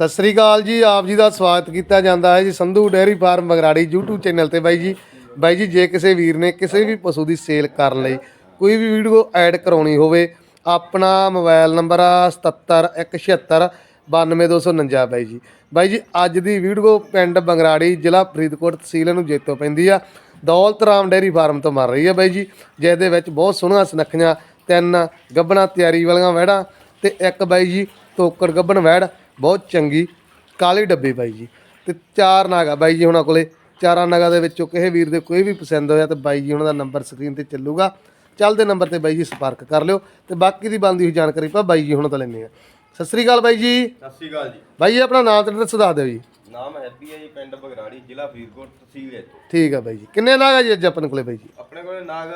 ਸਤਿ ਸ੍ਰੀ ਅਕਾਲ ਜੀ, ਆਪ ਜੀ ਦਾ ਸਵਾਗਤ ਕੀਤਾ ਜਾਂਦਾ ਹੈ ਜੀ Sandhu dairy farm Bagrari YouTube channel ਤੇ ਬਾਈ ਜੀ। ਬਾਈ ਜੀ, ਜੇ ਕਿਸੇ ਵੀਰ ਨੇ ਕਿਸੇ ਵੀ ਪਸ਼ੂ ਦੀ ਸੇਲ ਕਰਨ ਲਈ ਕੋਈ ਵੀ ਵੀਡੀਓ ਐਡ ਕਰਾਉਣੀ ਹੋਵੇ, ਆਪਣਾ ਮੋਬਾਈਲ ਨੰਬਰ ਆ 7717 92249 ਬਾਈ ਜੀ। ਬਾਈ ਜੀ, ਅੱਜ ਦੀ ਵੀਡੀਓ ਪਿੰਡ ਬੰਗਰਾੜੀ ਜ਼ਿਲ੍ਹਾ ਫਰੀਦਕੋਟ ਤਹਿਸੀਲ ਨੂੰ ਜੇਤੋਂ ਪੈਂਦੀ ਆ। ਦੌਲਤਰਾਮ ਡੇਅਰੀ ਫਾਰਮ ਤੋਂ ਮਰ ਰਹੀ ਆ ਬਾਈ ਜੀ ਜਿਸ ਦੇ ਵਿੱਚ ਬਹੁਤ ਸੋਹਣਾ ਸੁਨੱਖੀਆਂ ਤਿੰਨ ਗੱਬਣਾ ਤਿਆਰੀ ਵਾਲੀਆਂ ਵਹਿੜਾਂ ਤੇ ਇੱਕ ਬਾਈ ਜੀ, ਤੋਕੜ ਗੱਬਣ ਵਹਿੜ ਬਹੁਤ ਚੰਗੀ ਕਾਲੀ ਡੱਬੀ ਬਾਈ ਜੀ। ਤੇ ਚਾਰ ਨਾਗਾ ਬਾਈ ਜੀ ਹੁਣਾਂ ਕੋਲੇ। ਚਾਰਾਂ ਨਾਗਾ ਦੇ ਵਿੱਚੋਂ ਕਿਸੇ ਵੀਰ ਦੇ ਕੋਈ ਵੀ ਪਸੰਦ ਹੋਇਆ ਤੇ ਬਾਈ ਜੀ ਉਹਨਾਂ ਦਾ ਨੰਬਰ ਸਕਰੀਨ ਤੇ ਚੱਲੂਗਾ। ਚੱਲਦੇ ਨੰਬਰ ਤੇ ਬਾਈ ਜੀ ਸੰਪਰਕ ਕਰ ਲਿਓ। ਤੇ ਬਾਕੀ ਦੀ ਬੰਦੀ ਹੋਈ ਜਾਣਕਾਰੀ ਪਾ ਬਾਈ ਜੀ ਹੁਣਾਂ ਤੋਂ ਲੈਣੇ ਆ ਸਤਿ ਸ੍ਰੀ ਅਕਾਲ ਬਾਈ ਜੀ। ਸਤਿ ਸ਼੍ਰੀ ਅਕਾਲ ਜੀ। ਬਾਈ ਜੀ ਆਪਣਾ ਨਾਮ ਤੇ ਐਡਰੈਸ ਦੱਸ ਦਿਓ ਜੀ। ਨਾਮ ਹੈਪੀ ਹੈ ਜੀ ਪਿੰਡ ਬਗਰਾੜੀ ਜ਼ਿਲ੍ਹਾ ਫਰੀਦਕੋਟ ਤਹਿਸੀਲ ਹੈ ਠੀਕ ਆ ਬਾਈ ਜੀ। ਕਿੰਨੇ ਨਾਗਾ ਜੀ ਅੱਜ ਆਪਣੇ ਕੋਲੇ ਬਾਈ ਜੀ? ਆਪਣੇ ਕੋਲੇ ਨਾਗ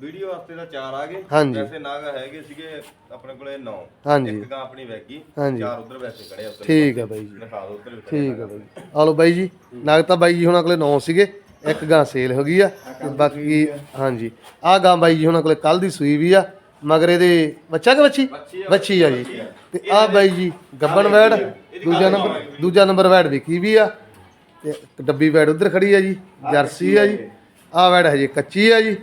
ਵੀਡੀਓ ਵਾਸਤੇ ਤਾਂ ਚਾਰ ਆ ਗਏ। ਹਾਂਜੀ। ਵੈਸੇ ਨਾਗ ਹੈਗੇ ਸੀਗੇ ਆਪਣੇ ਕੋਲੇ 9 ਹਾਂਜੀ। ਇੱਕ ਗਾਂ ਆਪਣੀ ਵੈਗੀ ਹਾਂਜੀ। ਚਾਰ ਉਧਰ ਵੈਸੇ ਖੜੇ ਆ ਉੱਧਰ। ਠੀਕ ਆ ਬਾਈ ਜੀ। ਦਿਖਾ ਦਿਓ ਉੱਧਰ। ਠੀਕ ਆ ਬਾਈ ਜੀ। ਆ ਲਓ ਬਾਈ ਜੀ ਨਗ ਤਾਂ ਬਾਈ ਜੀ ਹੁਣਾਂ ਕੋਲੇ 9 ਸੀਗੇ ਇੱਕ ਗਾਂ ਸੇਲ ਹੋ ਗਈ ਆ ਤੇ ਬਾਕੀ ਹਾਂਜੀ। ਆ ਗਾਂ ਬਾਈ ਜੀ ਹੁਣਾਂ ਕੋਲੇ ਕੱਲ ਦੀ ਸੂਈ ਵੀ ਆ ਮਗਰ ਇਹਦੇ ਬੱਚਾ ਕਿ ਬੱਚੀ? ਬੱਚੀ ਆ ਜੀ। ਤੇ ਆ ਬਾਈ ਜੀ ਗੱਬਣ ਵੈੜ। ਦੂਜਾ ਨੰਬਰ ਦੂਜਾ ਨੰਬਰ ਵੈੜ ਵਿਕੀ ਵੀ ਆ। ਤੇ ਇੱਕ ਡੱਬੀ ਵੈੜ ਉਧਰ ਖੜੀ ਆ ਜੀ ਜਰਸੀ ਆ ਜੀ। ਆ ਵੈੜ ਹਜੇ ਕੱਚੀ ਆ ਜੀ।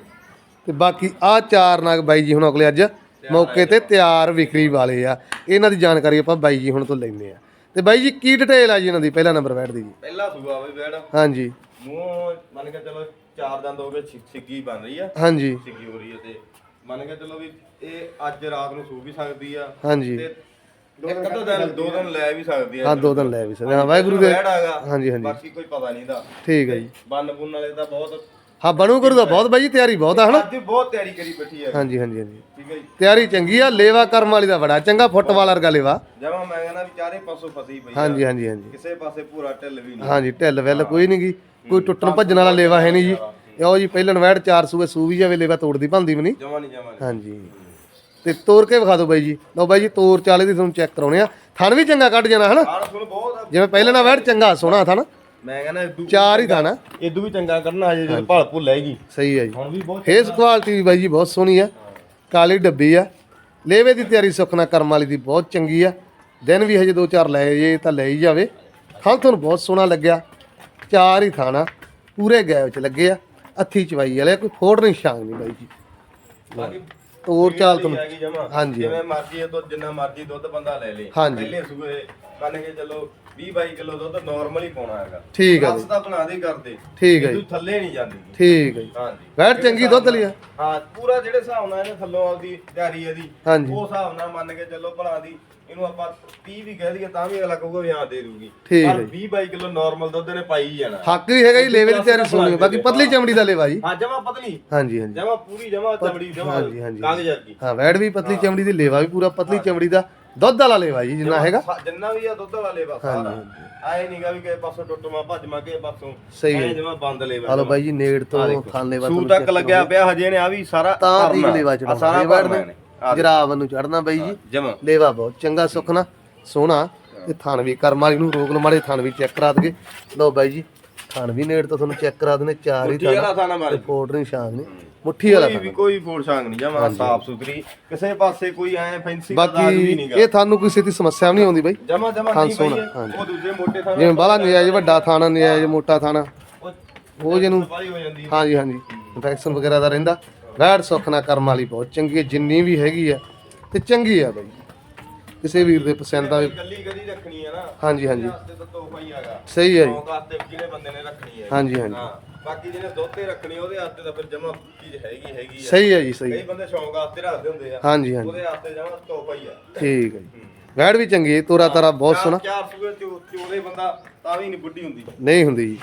ਤੇ ਬਾਕੀ ਆ ਚਾਰ ਨਗ ਬਾਈ ਜੀ ਹੁਣਾਂ ਕੋਲੇ ਅੱਜ ਮੌਕੇ ਤੇ ਤਿਆਰ ਵਿਕਰੀ ਵਾਲੇ ਆ। ਇਹਨਾਂ ਦੀ ਜਾਣਕਾਰੀ ਆਪਾਂ ਬਾਈ ਜੀ ਹੁਣ ਤੋਂ ਲੈਂਦੇ ਆ। ਤੇ ਬਾਈ ਜੀ ਕੀ ਡਿਟੇਲ ਆ ਜੀ ਇਹਨਾਂ ਦੀ ਪਹਿਲਾ ਨੰਬਰ ਵੈੜ ਦੀ ਜੀ? ਪਹਿਲਾ ਸੂਆ ਬਈ ਬੈੜ ਹਾਂਜੀ। ਮੂੰਹ ਮੰਨ ਕੇ ਚਲੋ ਚਾਰ ਦੰਦ ਹੋ ਗਏ ਛਿੱਗੀ ਬਣ ਰਹੀ ਆ। ਹਾਂਜੀ। ਛਿੱਗੀ ਹੋ ਰਹੀ ਹੈ ਤੇ ਮੰਨ ਕੇ ਚਲੋ ਵੀ ਇਹ ਅੱਜ ਰਾਤ ਨੂੰ ਸੂ ਵੀ ਸਕਦੀ ਆ। ਹਾਂਜੀ। ਤੇ ਇੱਕ ਅੱਧਾ ਦਿਨ ਦੋ ਦਿਨ ਲੈ ਵੀ ਸਕਦੀ ਆ ਹਾਂ ਦੋ ਦਿਨ ਲੈ ਵੀ ਸਕਦੇ ਹਾਂ ਵਾਹਿਗੁਰੂ ਦੇ ਆਗਾ ਹਾਂਜੀ ਹਾਂਜੀ। ਬਾਕੀ ਕੋਈ ਪਤਾ ਨਹੀਂ ਦਾ। ਠੀਕ ਹੈ ਜੀ। ਬੰਨ ਬੁੰਨ ਵਾਲੇ ਦਾ ਬਹੁਤ ਹਾਂ ਬਣੂ ਦਾ ਬਹੁਤ ਬਾਈ ਜੀ ਤਿਆਰੀ ਬਹੁਤ ਆ ਹਨਾ? ਅੱਜ ਬਹੁਤ ਤਿਆਰੀ ਕਰੀ ਬੈਠੀ ਹੈ ਹਾਂਜੀ ਹਾਂਜੀ ਹਾਂਜੀ। ਠੀਕ ਹੈ ਜੀ। ਤਿਆਰੀ ਚੰਗੀ ਆ ਲੇਵਾ ਕਰਮ ਵਾਲੀ ਦਾ ਬੜਾ ਚੰਗਾ ਫੁੱਟਬਾਲ ਵਰਗਾ ਲੇਵਾ। ਜਮਾ ਮੈਂ ਕਹਿੰਦਾ ਵੀ ਚਾਰੇ ਪਾਸੋਂ ਫਸੀ ਪਈ। ਹਾਂਜੀ ਹਾਂਜੀ ਹਾਂਜੀ। ਕਿਸੇ ਪਾਸੇ ਪੂਰਾ ਢਿੱਲ ਵੀ ਨਹੀਂ। ਹਾਂਜੀ ਢਿੱਲ ਵੱਲ ਕੋਈ ਨਹੀਂ ਗੀ ਕੋਈ ਟੁੱਟਣ ਭੱਜਣ ਵਾਲਾ ਲੇਵਾ ਹੈ ਨਹੀਂ ਜੀ। ਇਹੋ ਜੀ ਪਹਿਲਣ ਵੈੜ ਚਾਰ ਸੂਏ ਸੂ ਵੀ ਜਾਵੇ ਲੇਵਾ ਤੋੜਦੀ ਭੰਦੀ ਵੀ ਨਹੀਂ ਜਮਾ ਨਹੀਂ ਜਮਾ ਨਹੀਂ ਹਾਂਜੀ। ਤੇ ਤੋੜ ਕੇ ਵਿਖਾ ਦਿਓ ਬਾਈ ਜੀ। ਲਓ ਬਾਈ ਜੀ ਤੋੜ ਚਾਲੇ ਦੀ ਤੁਹਾਨੂੰ ਚੈੱਕ ਕਰਾਉਣੇ ਆ। ਥਣ ਵੀ ਚੰਗਾ ਕੱਢ ਜਾਣਾ ਹਨਾ? ਆਣ ਸੁਣ ਬਹੁਤ ਆ। ਜਿਵੇਂ ਪਹਿਲਾਂ ਨਾ ਵੈੜ ਚੰਗਾ ਸੋਹਣਾ ਥਣ। ਮੈਂ ਕਹਿੰਦਾ ਇਦੂ ਚਾਰ ਹੀ ਥਣ ਆ। ਇਦੂ ਵੀ ਚੰਗਾ ਕਰਨਾ ਹਜੇ ਜਦੋਂ ਭਲ ਭੁੱਲ ਆਏਗੀ। ਸਹੀ ਹੈ ਜੀ। ਹੁਣ ਵੀ ਬਹੁਤ ਫੇਸ ਕੁਆਲਿਟੀ ਵੀ ਬਾਈ ਜੀ ਬਹੁਤ ਸੋਹਣੀ ਆ। ਕਾਲੀ ਡੱਬੀ ਆ। ਲੇਵੇ ਦੀ ਤਿਆਰੀ ਸੁਖਨਾ ਕਰਮ ਵਾਲੀ ਦੀ ਬਹੁਤ ਚੰਗੀ ਆ। ਦਿਨ ਵੀ ਹਜੇ ਦੋ ਚਾਰ ਲੈ ਜੇ ਤਾਂ ਲੈ ਹੀ ਜਾਵੇ। ਥਾਂ ਤੁਹਾਨੂੰ ਬਹੁਤ ਸੋਹਣਾ ਲੱਗਿਆ। ਚਾਰ ਹੀ ਥਾਣਾ ਪੂਰੇ ਗੈਪ ਚ ਲੱਗੇ ਆ। ਅੱਥੀ ਚਵਾਈ ਵਾਲੇ ਕੋਈ ਫੋੜ ਨਹੀਂ ਛਾਂਗ ਨਹੀਂ ਬਾਈ ਜੀ। ਬਾਕੀ ਤੋਰ ਚਾਲ ਹੈਗੀ ਜਮਾ ਹਾਂਜੀ। ਜਿਵੇਂ ਮਰਜ਼ੀ ਇਹ ਤੋਂ ਜਿੰਨਾ ਮਰਜ਼ੀ ਦੁੱਧ ਬੰਦਾ ਲੈ ਲੇ ਹਾਂਜੀ। ਪਹਿਲੇ ਸੂਏ ਮੰਨ ਕੇ ਚੱਲੋ 20 22 ਕਿਲੋ ਦੁੱਧ ਨਾਰਮਲ ਹੀ ਪਾਉਣਾ ਹੈਗਾ। ਠੀਕ ਆ ਬਸ ਤਾਂ ਬਣਾ ਦੇ ਕਰਦੇ। ਠੀਕ ਹੈ ਤੂੰ ਜੀ। ਥੱਲੇ ਨਹੀਂ ਜਾਂਦੀ। ਠੀਕ ਹੈ ਜੀ। ਹਾਂਜੀ। ਵੈਟ ਚੰਗੀ ਦੁੱਧ ਲਿਆ ਹਾਂ ਪੂਰਾ ਜਿਹੜੇ ਹਿਸਾਬ ਨਾਲ ਇਹਨੇ ਥੱਲੋਂ ਆਪਦੀ ਤਿਆਰੀ ਇਹਦੀ। ਹਾਂਜੀ। ਉਹ ਹਿਸਾਬ ਨਾਲ ਮੰਨ ਕੇ ਚੱਲੋ ਭਲਾ ਦੀ ਇਹਨੂੰ ਆਪਾਂ 30 ਵੀ ਕਹਿ ਦਈਏ ਤਾਂ ਵੀ ਅਗਲਾ ਕਹੂਗਾ ਵੀ ਹਾਂ ਦੇ ਦੂਗੀ। ਠੀਕ ਪਰ ਹੈ 20 22 ਕਿਲੋ ਨਾਰਮਲ ਦੁੱਧ ਨੇ ਪਾਈ ਹੀ ਜਾਣਾ। ਹੱਕ ਵੀ ਹੈਗਾ ਜੀ ਲੇਵੇ ਦੀ ਤਿਆਰੀ ਸੋਹਣੀ ਆ। ਬਾਕੀ ਪਤਲੀ ਚਮੜੀ ਦਾ ਲੇਵਾ ਜੀ। ਹਾਂ ਜਮਾ ਪਤਲੀ। ਹਾਂਜੀ ਹਾਂਜੀ। ਜਮਾ ਪੂਰੀ ਜਮਾ ਚਮੜੀ ਜਮਾ ਹਾਂਜੀ, ਹਾਂਜੀ। ਕਾਗਜ਼ ਵਰਗੀ। ਹਾਂ ਵੈੜ ਵੀ ਪਤਲੀ ਚਮੜੀ ਦੀ ਲੇਵਾ ਵੀ ਪੂਰਾ ਪਤਲੀ ਚਮੜੀ ਦਾ। ਦੁੱਧ ਵਾਲਾ ਲੇਵਾ ਜੀ ਜਿੰਨਾ ਹੈਗਾ। ਜਿੰਨਾ ਵੀ ਆ ਦੁੱਧ ਵਾਲੇ ਬਸ ਸਾਰਾ। ਆਏ ਨਹੀਂਗਾ ਵੀ ਕਿਸੇ ਪਾਸੋਂ ਟੁੱਟਵਾ ਭੱਜਮਾ ਕਿਸੇ ਪਾਸੋਂ। ਸਹੀ ਹੈ। ਜਮਾ ਬੰਦ ਲੈ ਹਲੋ ਬਾਈ ਜੀ ਨੇੜ ਤੋਂ ਖਾਣ ਲੇਵਾ ਸੂ ਤੱਕ ਲੱਗਿਆ ਪਿਆ ਹਜੇ ਨੇ ਆ ਵੀ ਸਾਰਾ ਤਾਂ ਭਰਨਾ। ਲੇਵਾ ਚੜਾਉਣਾ ਸਾਰਾ ਇਹ ਵੈੜ ਭਰਨਾ ਨੇ ਇਹਨੇ। ਆਹ ਜਰਾਵ ਨੂੰ ਚੜਨਾ ਬਾਈ ਜੀ। ਲੇਵਾ ਬਹੁਤ ਚੰਗਾ ਸੁਖਣਾ ਸੋਹਣਾ। ਤੇ ਥਣ ਵੀ ਕਰਮ ਵਾਲੀ ਨੂੰ ਰੋਕ ਲਓ ਮਾੜੇ ਥਣ ਵੀ ਚੈੱਕ ਕਰਾ ਦਗੇ ਲਓ ਬਾਈ ਜੀ ਥਣ ਵੀ ਨੇੜ ਤੋਂ ਤੁਹਾਨੂੰ ਚੈੱਕ ਕਰਾ ਦਨੇ ਚਾਰ ਹੀ ਮੁੱਠੀ ਵਾਲਾ ਥਾਣਾ ਮਾਰੇ ਫੋੜ ਨਹੀਂ ਸ਼ਾਨ ਨਹੀਂ ਮੁੱਠੀ ਵਾਲਾ ਕੋਈ ਵੀ ਕੋਈ ਫੋੜ ਛਾਂਗ ਨਹੀਂ ਜਮਾ ਸਾਫ਼ ਸੁਥਰੀ ਕਿਸੇ ਪਾਸੇ ਕੋਈ ਐ ਫੈਂਸੀ ਬਾਕੀ ਇਹ ਤੁਹਾਨੂੰ ਕਿਸੇ ਦੀ ਸਮੱਸਿਆ ਵੀ ਨਹੀਂ ਆਉਂਦੀ ਬਾਈ। ਜਮਾ ਜਮਾ ਨਹੀਂ। ਹਾਂਜੀ। ਉਹ ਦੂਜੇ ਮੋਟੇ ਥਾਂ ਜਿਵੇਂ ਬਾਹਲਾ ਨਜਾਇਜ਼ ਵੱਡਾ ਥਾਣਾ ਨਜਾਇਜ਼ ਮੋਟਾ ਥਾਣਾ। ਉਹ ਜਿਹਨੂੰ। ਹਾਂਜੀ ਹਾਂਜੀ। ਇਨਫੈਕਸ਼ਨ ਵਗੈਰਾ ਦਾ ਰਹਿੰਦਾ। ਵੈੜ ਸੁਖਣਾ ਕਰਮ ਵਾਲੀ ਬਹੁਤ ਚੰਗੀ ਹੈ ਜਿੰਨੀ ਵੀ ਹੈਗੀ ਆ ਤੇ ਚੰਗੀ ਆ ਬਾਈ। ਕਿਸੇ ਵੀਰ ਦੇ ਪਸੰਦ ਆਵੇ ਕੱਲੀ ਕਦੀ ਰੱਖਣੀ ਹੈ ਨਾ। ਹਾਂਜੀ ਹਾਂਜੀ। ਤੇ ਤਾਂ ਤੋਹਫਾ ਹੀ ਹੈਗਾ। ਸਹੀ ਹੈ ਜੀ। ਸ਼ੌਂਕ ਵਾਸਤੇ ਕਿਹੜੇ ਬੰਦੇ ਨੇ ਰੱਖਣੀ ਹੈ। ਹਾਂਜੀ ਹਾਂਜੀ। ਬਾਕੀ ਜਿਹਨੇ ਦੁੱਧ ਤੇ ਰੱਖਣੀ ਉਹਦੇ ਵਾਸਤੇ ਤਾਂ ਫਿਰ ਜਮਾ ਚੀਜ਼ ਹੈਗੀ ਹੈਗੀ ਸਹੀ ਹੈ ਜੀ ਸਹੀ ਕਈ। ਬੰਦੇ ਸ਼ੌਂਕ ਵਾਸਤੇ ਰੱਖਦੇ ਹੁੰਦੇ ਆ। ਹਾਂਜੀ ਹਾਂਜੀ। ਉਹਦੇ ਵਾਸਤੇ ਜਮਾ ਤੋਹਫਾ ਹੀ ਆ। ਠੀਕ ਹੈ ਜੀ। ਵੈੜ ਵੀ ਚੰਗੀ ਤੋਰਾ ਤਾਰਾ ਬਹੁਤ ਸੋਹਣਾ। ਚਾਰ ਸੂਏ ਚੋਲੇ ਬੰਦਾ ਤਾਂ ਵੀ ਨਹੀਂ ਬੁੱਢੀ ਹੁੰਦੀ। ਨਹੀਂ ਹੁੰਦੀ ਜੀ।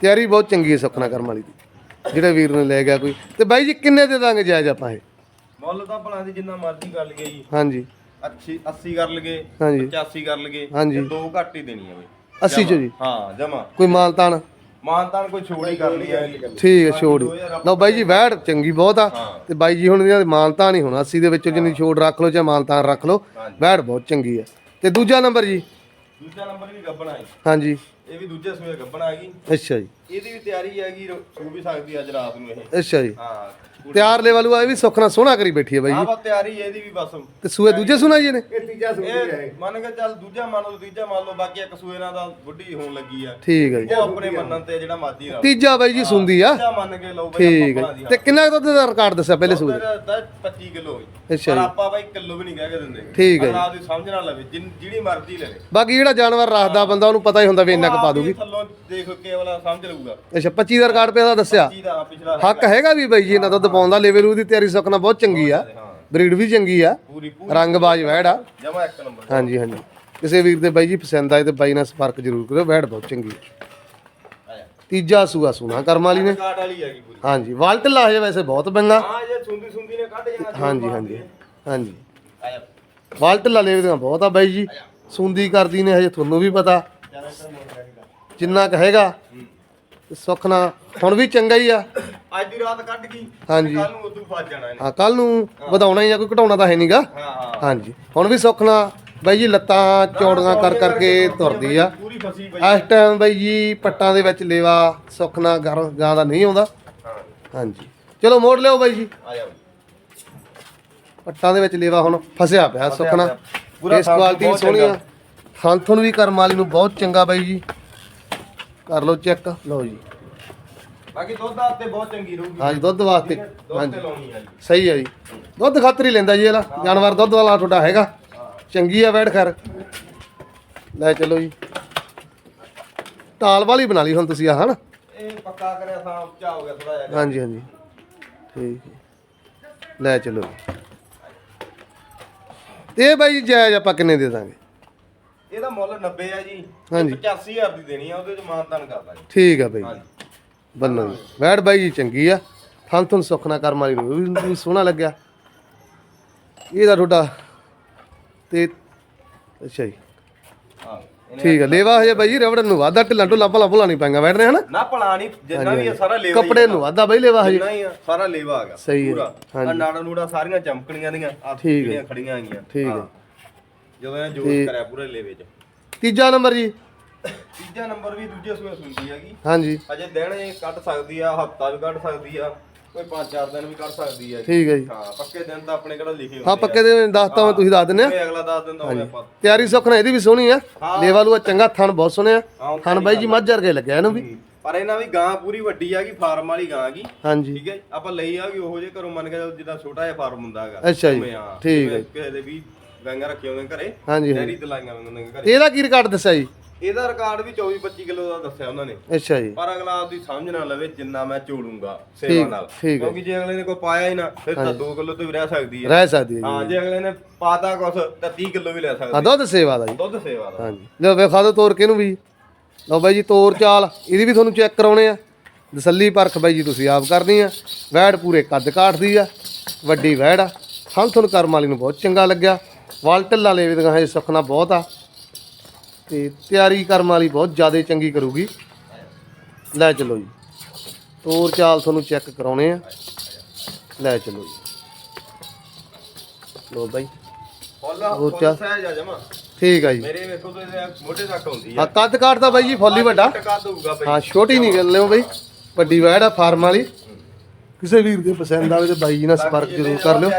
ਤਿਆਰੀ ਬਹੁਤ ਚੰਗੀ ਹੈ ਕਰਮ ਵਾਲੀ ਦੀ। ਜਿਹੜੇ ਵੀਰ ਨੇ ਲੈ ਗਿਆ ਕੋਈ। ਤੇ ਬਾਈ ਜੀ ਕਿੰਨੇ ਦੇ ਦਾਂਗੇ ਜਾਇਜ਼ ਆਪਾਂ ਇਹ? ਮੁੱਲ ਤਾਂ ਭਲਾ ਦੀ ਜਿੰਨਾ ਮਰਜ਼ੀ ਕਰ ਲਈਏ ਜੀ ਹਾਂਜੀ। ਅੱਛੀ 80 ਕਰ ਹਾਂਜੀ। 85 ਕਰ ਹਾਂਜੀ। ਤੇ ਦੋ ਘੱਟ ਹੀ ਦੇਣੀ ਆ ਬਈ। 80 ਚੋ ਜੀ ਹਾਂ ਜਮਾ। ਕੋਈ ਮਾਨਤਾਨ? ਮਾਨਤਾਨ ਕੋਈ ਛੋੜ ਹੀ ਕਰ ਲਈ ਆ। ਠੀਕ ਹੈ ਛੋੜ। ਲਓ ਬਾਈ ਜੀ ਵੈੜ ਚੰਗੀ ਬਹੁਤ ਆ। ਹਾਂ। ਤੇ ਬਾਈ ਜੀ ਹੁਣ ਇਹਨਾਂ ਮਾਨਤਾ ਨਹੀਂ ਹੋਣਾ। 80 ਦੇ ਵਿੱਚੋਂ ਜਿੰਨੀ ਛੋੜ ਰੱਖ ਲਓ ਜਾਂ ਮਾਨਤਾਨ ਰੱਖ ਲਓ ਵੈੜ ਬਹੁਤ ਚੰਗੀ ਆ। ਤੇ ਦੂਜਾ ਨੰਬਰ ਜੀ? ਦੂਜਾ ਨੰਬਰ ਵੀ ਗੱਬਣਾ ਹੈ ਹਾਂਜੀ। ਇਹ ਵੀ ਦੂਜੇ ਸੂਏ ਗੱਬਣ ਆ ਗਈ। ਅੱਛਾ ਜੀ। ਇਹਦੀ ਵੀ ਤਿਆਰੀ ਹੈਗੀ ਸੂ ਵੀ ਸਕਦੀ ਅੱਜ ਰਾਤ ਨੂੰ ਇਹ। ਅੱਛਾ ਜੀ। ਹਾਂ। ਤਿਆਰ ਲੈ ਵਾਲੂ ਆ ਇਹ ਵੀ ਸੁੱਖ ਨਾਲ ਸੋਹਣਾ ਕਰੀ ਬੈਠੀ ਹੈ ਬਾਈ ਜੀ। ਆਹ ਤਿਆਰੀ ਇਹਦੀ ਵੀ ਬਸ। ਤੇ ਸੂਏ ਦੂਜੇ ਸੁਣਾ ਜੀ ਨੇ? ਇਹ ਤੀਜਾ ਸੂਈ ਹੈ ਮੰਨ ਕੇ ਚੱਲ ਦੂਜਾ ਮੰਨ ਲਓ ਤੀਜਾ ਮੰਨ ਲਓ ਬਾਕੀ ਇੱਕ ਸੂਏ ਨਾਲ ਦਾ ਬੁੱਢੀ ਹੋਣ ਲੱਗੀ ਆ। ਠੀਕ ਹੈ ਜੀ। ਉਹ ਆਪਣੇ ਮੰਨਣ ਤੇ ਜਿਹੜਾ ਮਰਜ਼ੀ ਨਾਲ ਤੀਜਾ ਬਾਈ ਜੀ ਸੁੰਦੀ ਆ। ਤੀਜਾ ਮੰਨ ਕੇ ਲਓ ਬਈ ਠੀਕ ਆਪਾਂ ਹੈ ਤੇ ਕਿੰਨਾ ਕੁ ਦੁੱਧ ਦਾ ਰਿਕਾਰਡ ਦੱਸਿਆ ਪਹਿਲੇ ਸੂਏ ਤਾਂ 25 ਕਿਲੋ ਹੋਈ ਅੱਛਾ ਪਰ ਜੀ ਆਪਾਂ ਬਾਈ ਕਿਲੋ ਵੀ ਨਹੀਂ ਕਹਿ ਕੇ ਦਿੰਦੇ। ਠੀਕ ਹੈ ਜੀ। ਦੀ ਸਮਝ ਨਾ ਲਵੇ ਜਿਨ- ਜਿਹੜੀ ਮਰਜ਼ੀ ਲੈ ਲੇ ਬਾਕੀ ਜਿਹੜਾ ਜਾਨਵਰ ਰੱਖਦਾ ਬੰਦਾ ਉਹਨੂੰ ਪਤਾ ਹੀ ਹੁੰਦਾ ਵੀ ਇੰਨਾ ਕੁ ਪਾ ਦੂਗੀ। ਥੱਲੋਂ ਦੇਖ ਕੇ ਵਾਲਾ ਸਮਝ ਲਊਗਾ। ਅੱਛਾ 25 ਦਾ ਰਿਕਾਰਡ ਪਿਆ ਦਾ ਦੱਸਿਆ। ਕੀ ਦਾ ਪਿਛਲਾ ਹੱਕ ਹੈਗਾ। ਵੀ ਬਾਈ ਜੀ ਇਹਨਾਂ ਦੁੱਧ ਪਾਉਣ ਦਾ ਲੈਵਲ ਉਹਦੀ ਤਿਆਰੀ ਨਾਲ ਬਹੁਤ ਚੰਗੀ ਆ। ਬਰੀਡ ਵੀ ਚੰਗੀ ਆ। ਪੂਰੀ ਰੰਗਬਾਜ਼ ਵੈੜ ਆ। ਜਮਾ ਇੱਕ ਨੰਬਰ। ਹਾਂਜੀ ਹਾਂਜੀ। ਕਿਸੇ ਵੀਰ ਦੇ ਬਾਈ ਜੀ ਪਸੰਦ ਆਏ ਤੇ ਬਾਈ ਨਾਲ ਸੰਪਰਕ ਜ਼ਰੂਰ ਕਰਿਓ ਵੈੜ ਬਹੁਤ ਚੰਗੀ ਤੀਜਾ ਸੂਆ ਸੂਣਾ ਕਰਮ ਵਾਲੀ ਨੇ। ਕਾਟ ਵਾਲੀ ਹੈਗੀ ਪੂਰੀ। ਹਾਂਜੀ ਵਾਲਟ ਲਾ ਹਜੇ ਵੈਸੇ ਬਹੁਤ ਬੰਗਾ ਹਾਂ ਜੇ ਸੁੰਦੀ ਸੁੰਦੀ ਨੇ ਕੱਢ ਜਾਣਾ ਹਾਂਜੀ ਹਾਂਜੀ। ਹਾਂਜੀ। ਵਾਲਟ ਲਾ ਲੈਵਦੀਆਂ ਬਹੁਤ ਆ ਬਾਈ ਜੀ। ਸੁੰਦੀ ਕਰਦੀ ਨੇ ਹਜੇ ਤੁਹਾਨੂੰ ਵੀ ਪਤਾ। ਜਿੰਨਾ ਕੁ ਹੈਗਾ। ਤੇ ਸੁੱਖ ਨਾਲ। ਹੁਣ ਵੀ ਚੰਗਾ ਹੀ ਆ। ਅੱਜ ਦੀ ਰਾਤ ਕੱਢ ਗਈ। ਹਾਂਜੀ। ਕੱਲ ਨੂੰ ਉਦੋਂ ਫਸ ਜਾਣਾ ਇਹਨੇ। ਹਾਂ ਕੱਲ ਨੂੰ ਵਧਾਉਣਾ ਹੀ ਆ ਕੋਈ ਘਟਾਉਣਾ ਤਾਂ ਹੈ ਨਹੀਂਗਾ ਹਾਂ ਹਾਂ। ਹਾਂਜੀ। ਹੁਣ ਵੀ ਸੁੱਖ ਨਾਲ। ਬਾਈ ਜੀ ਲੱਤਾਂ ਚੌੜੀਆਂ ਕਰ ਕਰਕੇ ਤੁਰਦੀ ਆ। ਪੂਰੀ ਫਸੀ ਪਈ ਇਸ ਟਾਈਮ ਬਾਈ ਜੀ ਪੱਟਾਂ ਦੇ ਵਿੱਚ ਲੇਵਾ ਸੁੱਖ ਨਾਲ ਗਰ ਗਾਂ ਦਾ ਨਹੀਂ ਆਉਂਦਾ। ਹਾਂ। ਹਾਂਜੀ। ਚਲੋ ਮੋੜ ਲਿਓ ਬਾਈ ਜੀ। ਆਇਆ ਪੱਟਾਂ ਦੇ ਵਿੱਚ ਲੇਵਾ ਹੁਣ ਫਸਿਆ ਪਿਆ ਸੁੱਖ ਨਾਲ। ਪੂਰਾ ਇਸ ਥਾਂ ਕੁਆਲਿਟੀ ਬਹੁਤ ਸੋਹਣੀ ਆ। ਚੰਗਾ। ਥਾਂਥਨ ਵੀ ਕਰਮ ਵਾਲੀ ਨੂੰ ਬਹੁਤ ਚੰਗਾ ਬਾਈ ਜੀ। ਕਰ ਲਓ ਚੈੱਕ। ਲਓ ਜੀ। ਬਾਕੀ ਦੁੱਧ ਦਾ ਤੇ ਬਹੁਤ ਚੰਗੀ ਰਹੂਗੀ। ਹਾਂਜੀ ਦੁੱਧ ਵਾਸਤੇ। ਦੁੱਧ ਹਾਂਜੀ। ਤੇ ਲਾਉਣੀ ਆ ਜੀ। ਸਹੀ ਹੈ ਜੀ। ਦੁੱਧ ਖਾਤਰ ਹੀ ਲੈਂਦਾ ਜੀ ਇਹਦਾ। ਜਾਨਵਰ ਦੁੱਧ ਵਾਲਾ ਤੁਹਾਡਾ ਹੈਗਾ। ਚੰਗੀ ਆ ਵੈੜ ਖੈਰ। ਲੈ ਚਲੋ ਜੀ। ਟਾਲ ਵਾਲੀ ਬਣਾ ਲਈ ਹੁਣ ਤੁਸੀਂ ਆ ਹਨਾ? ਇਹ ਪੱਕਾ ਕਰਿਆ ਥਾਂ ਉੱਚਾ ਹੋ ਗਿਆ ਥੋੜਾ ਜਿਹਾ। ਹਾਂਜੀ ਹਾਂਜੀ। ਠੀਕ ਹੈ ਲੈ ਚਲੋ ਜੀ। ਤੇ ਬਾਈ ਜਾਇਜ਼ ਆਪਾਂ ਕਿੰਨੇ ਦੇ ਦਾਂਗੇ? ਇਹਦਾ ਮੁੱਲ 90 ਆ ਜੀ। ਹਾਂਜੀ। 85000 ਦੀ ਦੇਣੀ ਆ ਉਹਦੇ ਚ ਮਾਨਤਾਨ ਕਰਦਾ ਜੀ। ਠੀਕ ਆ ਬਾਈ। ਹਾਂਜੀ। ਬੰਨੋ ਜੀ। ਵੈੜ ਬਾਈ ਜੀ ਚੰਗੀ ਆ। ਥਣ ਥਣ ਸੁਖਣਾ ਕਰਮ ਵਾਲੀ ਨੂੰ ਵੀ ਵੀ ਸੋਹਣਾ ਲੱਗਿਆ। ਇਹਦਾ ਤੁਹਾਡਾ ਤੇ ਅੱਛਾ ਜੀ। ਹਾਂ ਇਹਨੇ- ਠੀਕ ਆ। ਲੇਵਾ ਹਜੇ ਬਾਈ ਜੀ ਰਵੜਨ ਨੂੰ ਵਾਧਾ ਢਿੱਲਾਂ ਢੁੱਲਾਂ ਭਲਾ ਭੁਲਾ ਨਹੀਂ ਪੈਂਗਾ। ਵੈੜ ਨੇ ਹਨਾ? ਨਾ ਭਲਾ ਨਹੀਂ ਜਿੰਨਾ ਵੀ ਆ ਸਾਰਾ ਲੇਵਾ ਹੀ ਕੱਪੜੇ ਨੂੰ ਵਾਧਾ ਬਾਈ ਲੇਵਾ ਹਜੇ। ਜਿੰਨਾ ਹੀ ਆ ਸਾਰਾ ਲੇਵਾ ਗਿਆ ਸਹੀ ਹੈ। ਪੂਰਾ। ਨਾੜਾ ਨੂੜਾ ਸਾਰੀਆਂ ਚਮਕਣੀਆਂ ਦੀਆਂ। ਆ ਠੀਕ ਹੈ। ਖੜੀਆਂ ਆਈਆਂ ਠੀਕ ਹੈ। ਹਾਂ। ਜਦੋਂ ਇਹ ਜੋਸ਼ ਕਰਿਆ ਪੂਰੇ ਲੇਵੇ ਚ। ਤੀਜਾ ਨੰਬਰ ਜੀ। ਤੀਜਾ ਨੰਬਰ ਵੀ ਦੂਜੇ ਸੂਏ ਸੁਣਦੀ ਹੈਗੀ। ਹਾਂਜੀ। ਅਜੇ ਦਿਨ ਇਹ ਕੱਢ ਸਕਦੀ ਆ ਹਫਤਾ ਵੀ ਕੱਢ ਸਕਦੀ ਆ ਕੋਈ 5-4 ਦਿਨ ਵੀ ਕੱਢ ਸਕਦੀ ਆ। ਠੀਕ ਹੈ ਜੀ। ਹਾਂ ਪੱਕੇ ਦਿਨ ਤਾਂ ਆਪਣੇ ਕਿਹੜਾ ਲਿਖੇ ਹਾਂ ਪੱਕੇ ਦੇ ਦੱਸਤਾ ਮੈਂ ਤੁਸੀਂ ਦੱਸ ਦਿੰਦੇ ਆ। ਕੋਈ ਅਗਲਾ ਦੱਸ ਦਿੰਦਾ ਹੋਵੇ ਆਪਾਂ। ਤਿਆਰੀ ਸੁਖਣਾ ਇਹਦੀ ਵੀ ਸੋਹਣੀ ਆ। ਲੇਵਾ ਲੂਆ ਚੰਗਾ ਥਣ ਬਹੁਤ ਸੋਹਣੇ ਆ। ਥਣ ਬਾਈ ਜੀ ਮੱਝ ਵਰਗੇ ਲੱਗਿਆ ਇਹਨੂੰ ਵੀ। ਪਰ ਇਹਨਾਂ ਵੀ ਗਾਂ ਪੂਰੀ ਵੱਡੀ ਹੈਗੀ ਫਾਰਮ ਵਾਲੀ ਗਾਂ ਹੈਗੀ। ਹਾਂਜੀ। ਠੀਕ ਹੈ ਆਪਾਂ ਲਈ ਆ ਵੀ ਉਹੋ ਜੇ ਘਰੋਂ ਮੰਨ ਕੇ ਚੱਲੋ ਜਿੱਦਾਂ ਛੋਟਾ ਜਿਹਾ ਫਾਰਮ ਹੁੰਦਾ ਹੈਗਾ। ਅੱਛਾ ਜੀ। ਠੀਕ ਹੈ ਕਿਸੇ ਦੇ ਵੀ ਗਾਂਗਾ ਰੱਖੇ ਹੁੰਦੇ ਨੇ ਘਰੇ। ਹਾਂਜੀ ਡੈਰੀ ਤੇ ਲਾਈਆਂ ਹੁੰਦੀਆਂ ਨੇ ਘਰੇ। ਇਹਦਾ ਕੀ ਰਿਕਾਰਡ ਦੱਸਿਆ ਜੀ? ਇਹਦਾ ਰਿਕਾਰਡ ਵੀ 24 25 ਕਿਲੋ ਦਾ ਦੱਸਿਆ ਉਹਨਾਂ ਨੇ। ਅੱਛਾ ਜੀ। ਪਰ ਅਗਲਾ ਆਪਦੀ ਸਮਝ ਨਾ ਲਵੇ ਜਿੰਨਾ ਮੈਂ ਠੀਕ- ਸੇਵਾ ਨਾਲ। ਕਿਉਂਕਿ ਜੇ ਅਗਲੇ ਨੇ ਕੋਈ ਪਾਇਆ ਹੀ ਨਾ ਫਿਰ ਤਾਂ 2 ਕਿਲੋ ਤੋਂ ਵੀ ਰਹਿ ਸਕਦੀ ਹੈ। ਰਹਿ ਸਕਦੀ ਹੈ ਹਾਂ ਜੇ ਅਗਲੇ ਨੇ ਪਾਤਾ ਕੁਛ ਤਾਂ 30 ਕਿਲੋ ਵੀ ਲੈ ਸਕਦੀ ਹਾਂ ਦੁੱਧ ਸੇਵਾ ਦਾ ਜੀ। ਦੁੱਧ ਸੇਵਾ ਦਾ। ਹਾਂਜੀ। ਲਓ ਵੇਖਾ ਦਿਓ ਤੋਰ ਕੇ ਨੂੰ ਵੀ। ਲਓ ਬਾਈ ਜੀ ਤੋਰ ਚਾਲ। ਇਹਦੀ ਵੀ ਤੁਹਾਨੂੰ ਚੈੱਕ ਕਰਾਉਣੇ ਆ। ਦਸੱਲੀ ਪਰਖ ਬਾਈ ਜੀ ਤੁਸੀਂ ਆਪ ਕਰਨੀ ਆ। ਵੈੜ ਪੂਰੇ ਕੱਦ ਕਾਠਦੀ ਆ। ਵੱਡੀ ਵੈੜ ਆ। ਥਣ ਥਣ ਕਰਮ ਵਾਲੀ ਨੂੰ ਬਹੁਤ ਚੰਗਾ ਲੱਗਿਆ। ਵਾਲ ਢੱਲਾ ਲੈ ਦੀਆਂ ਹੈ ਸੁਖਣਾ ਬਹੁਤ ਆ। ਤੇ ਤਿਆਰੀ ਕਰਮ ਵਾਲੀ ਬਹੁਤ ਜ਼ਿਆਦਾ ਚੰਗੀ ਕਰੂਗੀ। ਲੈ ਚਲੋ ਜੀ। ਤੋਰ ਚਾਲ ਤੁਹਾਨੂੰ ਚੈੱਕ ਕਰਾਉਣੇ ਆ। ਲੈ ਚਲੋ ਜੀ। ਲੋ ਬਾਈ। ਹੋਰ ਫੁੱਲ ਚਾ- ਸਹਿਜ ਆ ਜਮਾ। ਠੀਕ ਆ ਜੀ। ਮੇਰੇ ਵੇਖੋ ਤੇ ਇਹਦੇ ਮੋਢੇ ਤੱਕ ਹੁੰਦੀ ਹਾਂ ਆ ਕੱਦ ਕਾਠ ਦਾ ਬਾਈ ਜੀ ਫੁੱਲ ਹੀ ਵੱਡਾ। ਹਾਂ ਛੋਟੀ ਨਹੀਂ ਗੱਲ ਲਿਓ ਬਈ। ਵੱਡੀ ਵੈੜ ਆ ਫਾਰਮ ਵਾਲੀ। ਕਿਸੇ ਵੀਰ ਦੇ ਪਸੰਦ ਆਵੇ ਤੇ ਬਾਈ ਜੀ ਨਾਲ ਸੰਪਰਕ ਜ਼ਰੂਰ ਕਰ ਲਿਓ।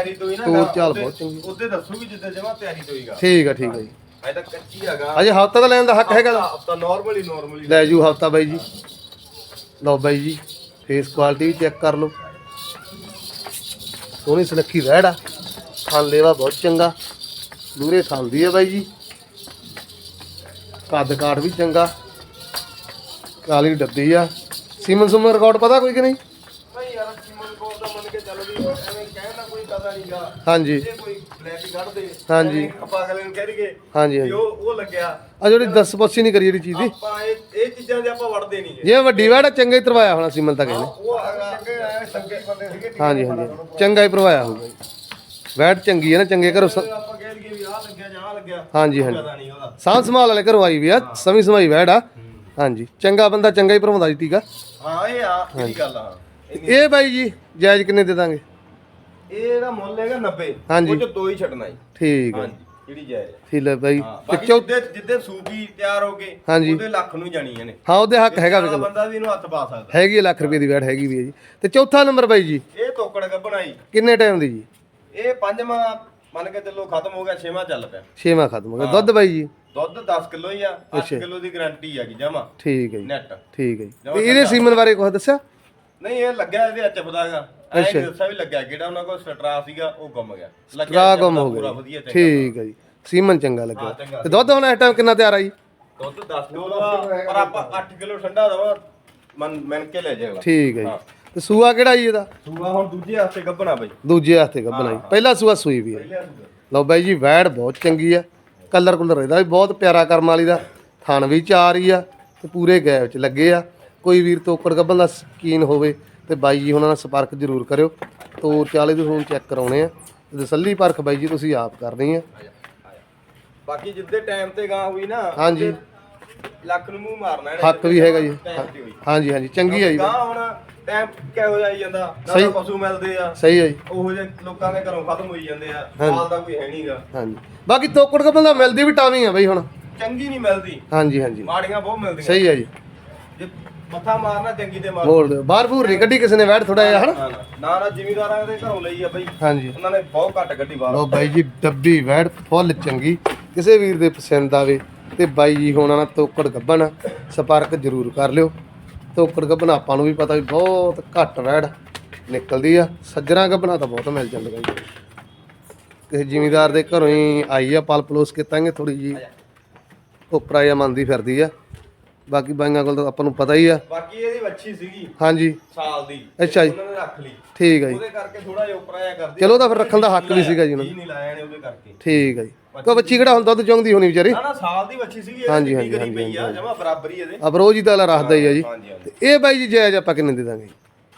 ਤੋਰ ਚਾਲ ਬਹੁਤ ਚੰਗੀ। ਉਹਦੇ ਦੱਸੂਗੀ ਜਿੱਦਾਂ ਜਮਾ ਤਿਆਰੀ ਤੋਈਗਾ ਠੀਕ ਆ ਠੀਕ ਆ ਜੀ। ਅਜੇ ਤਾਂ ਕੱਚੀ ਹੈਗਾ। ਅਜੇ ਹਫਤਾ ਤਾਂ ਲੈਣ ਦਾ ਹੱਕ ਹੈਗਾ। ਦਾ। ਤਾਂ ਨਾਰਮਲੀ ਨਾਰਮਲੀ ਲੈ ਜੂ ਹਫਤਾ ਬਾਈ ਜੀ। ਲਓ ਬਾਈ ਜੀ ਫੇਸ ਕੁਆਲਿਟੀ ਵੀ ਚੈੱਕ ਕਰ ਲਓ। ਸੋਹਣੀ ਸੁਨੱਖੀ ਵੈੜ ਆ। ਖਾਣ ਲੇਵਾ ਬਹੁਤ ਚੰਗਾ। ਦੂਰੇ ਖਾਂਦੀ ਆ ਬਾਈ ਜੀ। ਕੱਦ ਕਾਠ ਵੀ ਚੰਗਾ। ਕਾਲੀ ਡੱਬੀ ਆ। ਸੀਮਨ ਸੁਮਨ ਰਿਕਾਰਡ ਪਤਾ ਕੋਈ ਕਿ ਨਹੀਂ? ਹਾਂਜੀ। ਜੇ ਕੋਈ ਬਲੈਕ ਹਾਂਜੀ। ਐਵੇਂ ਆਪਾਂ ਅਗਲੇ ਨੂੰ ਕਹਿ ਦਈਏ ਹਾਂਜੀ ਹਾਂਜੀ। ਉਹ ਉਹ ਲੱਗਿਆ। ਆ ਜਿਹੜੀ 10 ਪੱਚੀ ਨਹੀਂ ਕਰੀ ਜਿਹੜੀ ਚੀਜ਼ ਦੀ। ਆਪਾਂ ਇਹ ਇਹ ਚੀਜ਼ਾਂ ਦੇ ਆਪਾਂ ਵੜਦੇ ਨਹੀਂ ਜੇ ਵੱਡੀ ਵੈੜ ਚੰਗਾ ਹੀ ਤਰਵਾਇਆ ਹੋਣਾ ਸੀਮਨ ਤਾਂ ਕਹਿੰਦੇ। ਉਹ ਬੰਦੇ ਸੀਗੇ ਹਾਂਜੀ ਹਾਂਜੀ। ਚੰਗਾ ਹੀ ਭਰਵਾਇਆ ਹੋਊਗਾ ਜੀ। ਵੈਟ ਚੰਗੀ ਹੈ ਨਾ ਚੰਗੇ ਘਰੋਂ ਸ- ਆਪਾਂ ਕਹਿ ਦਈਏ ਵੀ ਆਹ ਲੱਗਿਆ ਜਾਂ ਆਹ ਲੱਗਿਆ ਹਾਂਜੀ ਹਾਂਜੀ। ਪਤਾ ਨਹੀਂ ਉਹਦਾ। ਸਾਂਭ ਸੰਭਾਲ ਵਾਲੇ ਘਰੋਂ ਆਈ ਵੀ ਆ ਸਮੀ ਸਮਾਈ ਵੈਟ ਆ। ਹਾਂਜੀ ਚੰਗਾ ਬੰਦਾ ਚੰਗਾ ਹੀ ਭਰਵਾਉਂਦਾ ਜੀ ਟੀਕਾ ਹਾਂ ਇਹ ਆ ਇਹਦੀ ਗੱਲ ਆ। ਇਹ ਬਾਈ ਜੀ ਜਾਇਜ਼ ਕਿੰਨੇ ਦੇ ਦਾਂਗੇ? ਇਹ ਇਹਦਾ ਮੁੱਲ ਹੈਗਾ 90 ਹਾਂਜੀ। ਉਹ ਚ ਦੋ ਹੀ ਛੱਡਣਾ ਜੀ। ਠੀਕ ਹੈ। ਹਾਂਜੀ ਜਿਹੜੀ ਜਾਇਜ਼ ਹੈ। ਠੀਕ ਹੈ ਬਾਈ। ਹਾਂ ਤੇ ਬਾਕੀ ਚੌ ਜਿੱਦੇ ਜਿੱਦੇ ਸੂਪੀ ਤਿਆਰ ਹੋ ਕੇ ਹਾਂਜੀ। ਉਹਦੇ ਲੱਖ ਨੂੰ ਹੀ ਜਾਣੀਆਂ ਨੇ। ਹਾਂ ਉਹਦੇ ਹੱਕ ਹੈਗਾ ਵੀ ਵਾਲਾ ਚਲੋ ਬੰਦਾ ਵੀ ਇਹਨੂੰ ਹੱਥ ਪਾ ਸਕਦਾ। ਹੈਗੀ ਹੈ ਲੱਖ ਰੁਪਏ ਦੀ ਵੈਟ ਹੈਗੀ ਵੀ ਹੈ ਜੀ। ਤੇ ਚੌਥਾ ਨੰਬਰ ਬਾਈ ਜੀ? ਇਹ ਤੋਕੜ ਗੱਬਣਾ ਜੀ। ਕਿੰਨੇ ਟਾਈਮ ਦੀ ਜੀ? ਇਹ ਪੰਜਵਾਂ ਮੰਨ ਕੇ ਚੱਲੋ ਖਤਮ ਹੋ ਗਿਆ ਛੇਵਾਂ ਚੱਲ ਪਿਆ। ਛੇਵਾਂ ਖਤਮ ਹੋ ਗਿਆ। ਦੁੱਧ ਬਾਈ ਜੀ? ਦੁੱਧ 10 ਕਿਲੋ ਹੀ ਆ 8 ਕਿਲੋ ਦੀ ਗਾਰੰਟੀ ਹੈਗੀ ਜਮਾ। ਠੀਕ ਹੈ ਜੀ। ਨੈਟ ਠੀਕ ਹੈ ਜੀ। ਤੇ ਇਹਦੇ ਸੀਮਨ ਬਾਰੇ ਕੁਝ ਦੱਸਿਆ? ਨਹੀਂ ਇਹ ਲੱਗਿਆ ਇਹਦੇ ਅੱਛ। ਦੱਸਿਆ ਵੀ ਲੱਗਿਆ ਕਿਹੜਾ ਉਹਨਾਂ ਕੋਲ ਸਟਰਾ ਸੀਗਾ ਉਹ ਗੁੰਮ ਗਿਆ। ਲੱਗਿਆ ਟਰਾ ਚੱਪਦਾ ਗੁੰਮ ਹੋ ਪੂਰਾ ਗਿਆ ਵਧੀਆ ਚੰਗਾ ਠੀਕ ਹੈ ਜੀ। ਸੀਮਨ ਚੰਗਾ ਲੱਗਾ ਹਾਂ, ਚੰਗਾ। ਤੇ ਦੁੱਧ ਹੁਣ ਇਸ ਟਾਈਮ ਕਿੰਨਾ ਤਿਆਰ ਆ ਜੀ? ਦੁੱਧ 10 ਕਿਲੋ ਦਾ ਪਰ ਆਪਾਂ 8 ਕਿਲੋ ਠੰਡਾ ਦਵਾ ਮਨ ਮਿਣ ਕੇ ਲੈ ਜਾਏਗਾ ਠੀਕ ਹੈ ਜੀ। ਤੇ ਸੂਆ ਕਿਹੜਾ ਜੀ ਇਹਦਾ? ਸੂਆ ਹੁਣ ਦੂਜੇ ਹੱਥੇ ਗੱਬਣਾ ਬਈ। ਦੂਜੇ ਹੱਥੇ ਗੱਬਣਾ ਜੀ। ਪਹਿਲਾ ਸੂਆ ਸੂਈ ਵੀ ਹੈ। ਲਓ ਬਾਈ ਜੀ ਵੈੜ ਬਹੁਤ ਚੰਗੀ ਆ। ਕਲਰ ਕੁਲਰ ਇਹਦਾ ਵੀ ਬਹੁਤ ਪਿਆਰਾ ਕਰਮ ਵਾਲੀ ਦਾ। ਥਣ ਵੀ ਚਾਰ ਹੀ ਆ ਤੇ ਪੂਰੇ ਗੈਪ ਚ ਲੱਗੇ ਆ। ਕੋਈ ਵੀਰ ਤੋਕੜ ਗੱਬਨ ਦਾ ਸ਼ਕੀਨ ਹੋਵੇ ਤੇ ਬਾਈ ਜੀ ਉਹਨਾਂ ਨਾਲ ਸੰਪਰਕ ਜ਼ਰੂਰ ਕਰਿਓ। ਤੋਰ ਚਾਲੇ ਦੇ ਹੁਣ ਚੈੱਕ ਕਰਾਉਣੇ ਆ। ਤਸੱਲੀ ਪਰਖ ਬਾਈ ਜੀ ਤੁਸੀਂ ਆਪ ਕਰਨੀ ਆ। ਬਾਕੀ ਜਿੱਦੇ ਟਾਈਮ ਤੇ ਗਾਂ ਹੋਈ ਨਾ ਹਾਂਜੀ। ਲੱਖ ਨੂੰ ਮੂੰਹ ਮਾਰਨਾ ਇਹਨੇ। ਹੱਕ ਵੀ ਹੈਗਾ ਜੀ। ਹਾਂਜੀ ਹਾਂਜੀ। ਚੰਗੀ ਆ ਜੀ। ਗਾਂ ਹੁਣ ਟਾਈਮ ਕਿਹੋ ਜਾਈ ਜਾਂਦਾ? ਨਾ ਪਸ਼ੂ ਮਿਲਦੇ ਆ। ਸਹੀ ਆ ਜੀ। ਉਹੋ ਜਿਹੇ ਲੋਕਾਂ ਦੇ ਘਰੋਂ ਖਤਮ ਹੋਈ ਜਾਂਦੇ ਆ। ਹਾਲ ਦਾ ਕੋਈ ਹੈ ਨਹੀਂਗਾ ਹਾਂਜੀ। ਬਾਕੀ ਤੋਕੜ ਦਾ ਮਿਲਦੀ ਵੀ ਟਾਵੀਂ ਆ ਬਾਈ ਹੁਣ। ਚੰਗੀ ਨਹੀਂ ਮਿਲਦੀ। ਹਾਂਜੀ ਹਾਂਜੀ। ਮਾੜੀਆਂ ਬਹੁਤ ਮਿਲਦੀਆਂ। ਸਹੀ ਆ ਜੀ ਜੇ। ਮੱਥਾ ਮਾਰਨਾ ਚੰਗੀ ਤੇ ਮਾਰ ਮੋੜ ਦਿਓ ਬਾਹਰ ਬੂਰ ਨਹੀਂ ਕੱਢੀ ਕਿਸੇ ਨੇ ਵੈੜ ਥੋੜਾ ਜਿਹਾ ਹਨਾ? ਨਾ ਨਾ ਨਾ ਨਾ ਜ਼ਿਮੀਦਾਰਾਂ ਦੇ ਘਰੋਂ ਲਈ ਆ ਬਈ। ਹਾਂਜੀ। ਉਹਨਾਂ ਨੇ ਬਹੁਤ ਘੱਟ ਗੱਡੀ ਬਾਹਰ ਲੋ ਬਾਈ ਜੀ ਡੱਬੀ ਵੈੜ ਫੁੱਲ ਚੰਗੀ। ਕਿਸੇ ਵੀਰ ਦੇ ਪਸੰਦ ਆਵੇ ਤੇ ਬਾਈ ਜੀ ਹੋਣਾ ਨਾ ਤੋਕੜ ਗੱਬਣ ਸੰਪਰਕ ਜ਼ਰੂਰ ਕਰ ਲਿਓ। ਤੋਕੜ ਗੱਬਣ ਆਪਾਂ ਨੂੰ ਵੀ ਪਤਾ ਵੀ ਬਹੁਤ ਘੱਟ ਵੈੜ ਨਿਕਲਦੀ ਆ। ਸੱਜਣਾ ਗੱਬਣਾ ਤਾਂ ਬਹੁਤ ਮਿਲ ਜਾਂਦਾ ਬਾਈ। ਕਿਸੇ ਜ਼ਿਮੀਦਾਰ ਦੇ ਘਰੋਂ ਹੀ ਆਈ ਆ ਪਲ ਪਲੋਸ ਕੇ ਤਾਂਗੇ ਥੋੜੀ ਜੀ ਉਪਰਾ ਜਾਂ। ਮੰਦੀ ਫਿਰਦੀ ਆ। ਬਾਕੀ ਬਾਈਆਂ ਕੋਲ ਤਾਂ ਆਪਾਂ ਨੂੰ ਪਤਾ ਹੀ ਆ। ਬਾਕੀ ਇਹਦੀ ਵੱਛੀ ਸੀਗੀ। ਹਾਂਜੀ। ਸਾਲ ਦੀ। ਅੱਛਾ ਜੀ। ਉਹਨਾਂ ਨੇ ਰੱਖ ਲਈ। ਠੀਕ ਆ ਜੀ। ਉਹਦੇ ਕਰਕੇ ਥੋੜਾ ਜਿਹਾ ਉੱਪਰ ਆਇਆ ਕਰਦੀ ਚਲੋ ਤਾਂ ਫਿਰ ਰੱਖਣ ਦਾ ਹੱਕ ਵੀ ਸੀਗਾ ਜੀ ਉਹਨਾਂ ਜੀ ਨਹੀਂ ਲਾਇਆ ਨੇ ਉਹਦੇ ਕਰਕੇ। ਦਾ ਠੀਕ ਆ ਜੀ। ਕੋ ਬੱਚੀ ਕਿਹੜਾ ਹੁਣ ਦੁੱਧ ਚੁੰਗਦੀ ਹੋਣੀ ਵਿਚਾਰੀ। ਨਾ ਨਾ ਸਾਲ ਦੀ ਵੱਛੀ ਸੀਗੀ ਹਾਂਜੀ, ਹਾਂਜੀ, ਕਰੀ ਹਾਂਜੀ, ਪਈ ਆ ਜਮਾ ਬਰਾਬਰੀ ਇਹਦੇ। ਅਬਰੋਜ ਤਾਂ ਵਾਲਾ ਰੱਖਦਾ ਹੀ ਆ ਜੀ। ਹਾਂਜੀ ਹਾਂਜੀ। ਤੇ ਇਹ ਬਾਈ ਜੀ ਜਾਇਜ਼ ਆਪਾਂ ਕਿੰਨੇ ਦੇ ਦਾਂਗੇ?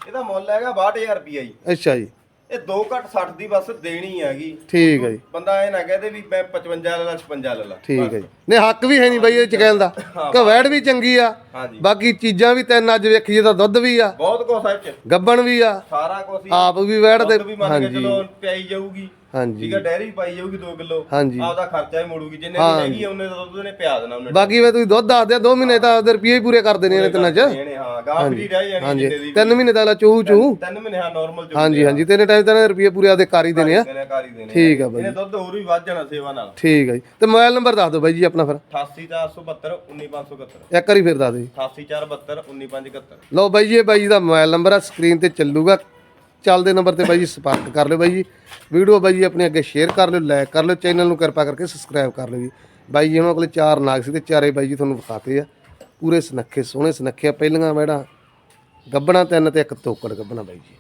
ਇਹਦਾ ਮੁੱਲ ਹੈਗਾ 62000 ਰੁਪਈਆ ਜੀ। ਅੱਛਾ ਜੀ। ਇਹ 2 ਘੱਟ 60 ਦੀ ਬਸ ਦੇਣੀ ਹੈਗੀ। ਠੀਕ ਹੈ ਜੀ। ਬੰਦਾ ਇਹ ਨਾ ਕਹਦੇ ਵੀ ਮੈਂ 55 ਲੈ ਲਾ 56 ਲੈ ਲਾ। ਠੀਕ ਹੈ ਜੀ। ਨਹੀਂ ਹੱਕ ਵੀ ਹੈ ਨਹੀਂ ਬਾਈ ਇਹ ਚਕੈਲ ਦਾ। ਕਵੈੜ ਵੀ ਚੰਗੀ ਆ। ਬਾਕੀ ਚੀਜ਼ਾਂ ਵੀ ਤਿੰਨ ਅੱਜ ਵੇਖੀਏ ਤਾਂ ਦੁੱਧ ਵੀ ਆ। ਬਹੁਤ ਹੈ ਇਹ ਚ। ਗੱਬਣ ਵੀ ਆ। ਸਾਰਾ ਹੀ। ਆਪ ਵੀ ਵੈੜ ਦੇ ਹਾਂਜੀ। ਚਲੋ ਪਿਆਈ ਜਾਊਗੀ। ਹਾਂਜੀ। ਠੀਕ ਹੈ ਡੈਰੀ ਪਾਈ ਜਾਊਗੀ 2 ਕਿਲੋ ਹਾਂਜੀ। ਆਪਦਾ ਖਰਚਾ ਹੀ ਮੋੜੂਗੀ ਜਿੰਨੇ ਦੀ ਹੈਗੀ ਆ, ਉਹਨੇ ਦਾ ਦੁੱਧ ਨੇ ਪਿਆ ਦੇਣਾ ਉਹਨੇ ਬਾਕੀ ਵੇ ਤੁਸੀਂ ਦੁੱਧ ਦੱਸਦੇ ਆ 2 ਮਹੀਨੇ ਤਾਂ ਉਹਦੇ ਰੁਪਏ ਹੀ ਪੂਰੇ ਕਰ ਦੇਣੇ ਨੇ ਤਿੰਨਾਂ ਚ। ਇਹਨੇ ਹਾਂ ਗਾਂ ਵੀ ਰਹਿ ਜਾਣੀ ਹਾਂਜੀ। ਜਿੰਨੇ ਦੀ ਤਿੰਨ ਮਹੀਨੇ ਦਾ ਲਾ ਚੂਹੂ ਚੂਹੂ। ਤਿੰਨ ਮਹੀਨੇ ਹਾਂ ਨਾਰਮਲ ਜੋ ਹਾਂਜੀ ਹਾਂਜੀ ਤਿੰਨ ਟਾਈਮ ਤਾਂ ਰੁਪਏ ਪੂਰੇ ਆਪਦੇ ਕਰ ਹੀ ਦੇਣੇ ਆ। ਦੇਣੇ ਠੀਕ ਆ ਬਾਈ। ਇਹਨੇ ਦੁੱਧ ਹੋਰ ਵੀ ਵੱਧ ਜਾਣਾ ਸੇਵਾ ਨਾਲ। ਠੀਕ ਹੈ ਜੀ। ਤੇ ਮੋਬਾਈਲ ਨੰਬਰ ਦੱਸ ਦਿਓ ਬਾਈ ਜੀ ਆਪਣਾ ਫਿਰ। 88472 19571 ਇੱਕ ਵਾਰੀ ਫਿਰ ਦੱਸ ਦਿਓ ਜੀ। 88472 19571 ਲਓ ਬਾਈ ਜੀ ਇਹ ਬਾਈ ਜੀ ਦਾ ਮੋਬਾਈਲ ਨੰਬਰ ਆ ਸਕਰੀਨ ਤੇ ਚੱਲੂਗਾ। ਚੱਲਦੇ ਨੰਬਰ ਤੇ ਬਾਈ ਜੀ ਸੰਪਰਕ ਕਰ ਲਿਓ ਬਾਈ ਜੀ। ਵੀਡੀਓ ਬਾਈ ਜੀ ਆਪਣੇ ਅੱਗੇ ਸ਼ੇਅਰ ਕਰ ਲਿਓ ਲਾਈਕ ਕਰ ਲਿਓ ਚੈਨਲ ਨੂੰ ਕਿਰਪਾ ਕਰਕੇ ਸਬਸਕ੍ਰਾਈਬ ਕਰ ਲਿਓ ਜੀ। ਬਾਈ ਜੀ ਉਹਨਾਂ ਕੋਲੇ ਚਾਰ ਨਾਗ ਸੀ ਤੇ ਚਾਰੇ ਬਾਈ ਜੀ ਤੁਹਾਨੂੰ ਵਿਖਾਤੇ ਆ। ਪੂਰੇ ਸਨੱਖੇ, ਸੋਹਣੇ ਸੁਨੱਖੇ ਆ, ਪਹਿਲੀਆਂ ਮੈਡਾਂ ਗੱਬਣਾ ਤਿੰਨ ਤੇ ਇੱਕ ਤੋਕੜ ਗੱਬਣਾ ਬਾਈ ਜੀ।